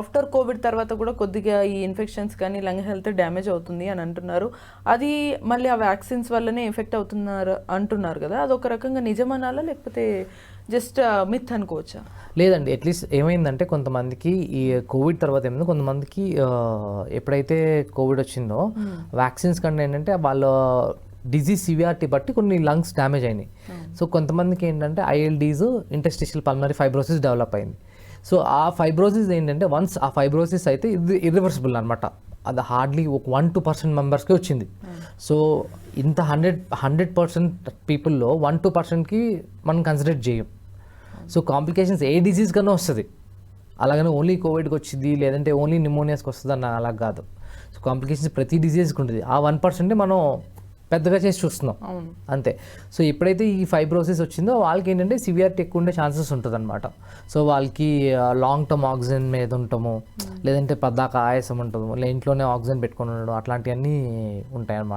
After Covid తర్వాత కూడా కొద్దిగా ఈ ఇన్ఫెక్షన్స్ కానీ లంగ్ హెల్త్ డ్యామేజ్ అవుతుంది అని అంటున్నారు. అది మళ్ళీ ఆ వ్యాక్సిన్స్ వల్లనే ఎఫెక్ట్ అవుతున్నారు అంటున్నారు కదా. అది ఒక రకంగా నిజమనాలా లేకపోతే జస్ట్ మిత్ అనుకోవచ్చా? లేదండి. అట్లీస్ట్ ఏమైందంటే కొంతమందికి ఈ కోవిడ్ తర్వాత ఏమైంది కొంతమందికి ఎప్పుడైతే కోవిడ్ వచ్చిందో వ్యాక్సిన్స్ కన్నా ఏంటంటే వాళ్ళ డిజీజ్ సివియారిటీ బట్టి కొన్ని లంగ్స్ డ్యామేజ్ అయినాయి. సో కొంతమందికి ఏంటంటే ILDs interstitial pulmonary fibrosis develop అయింది. సో ఆ ఫైబ్రోసిస్ ఏంటంటే వన్స్ ఆ ఫైబ్రోసిస్ అయితే ఇది ఇర్రివర్సిబుల్ అనమాట అది హార్డ్లీ ఒక వన్ టూ పర్సెంట్ మెంబర్స్కి వచ్చింది. సో ఇంత హండ్రెడ్ హండ్రెడ్ పర్సెంట్ పీపుల్లో వన్ టూ పర్సెంట్కి మనం కన్సిడర్ చేయం. సో కాంప్లికేషన్స్ ఏ డిసీజ్ కన్నా వస్తుంది. అలాగనే ఓన్లీ కోవిడ్కి వచ్చింది లేదంటే ఓన్లీ నిమోనియాస్కి వస్తుంది అన్న అలా కాదు. సో కాంప్లికేషన్స్ ప్రతి డిసీజ్కి ఉంటుంది. ఆ వన్ పర్సెంటే మనం పెద్దగా చేసి చూస్తున్నాం. అంతే. సో ఎప్పుడైతే ఈ ఫైబ్రోసిస్ వచ్చిందో వాళ్ళకి ఏంటంటే సివియారిటీ ఎక్కువ ఉండే ఛాన్సెస్ ఉంటుంది అనమాట సో వాళ్ళకి లాంగ్ టర్మ్ ఆక్సిజన్ మీద ఉంటాము లేదంటే పద్దాక ఆయాసం ఉంటుంది లేదా ఇంట్లోనే ఆక్సిజన్ పెట్టుకొని ఉండడం అట్లాంటివన్నీ ఉంటాయి అన్నమాట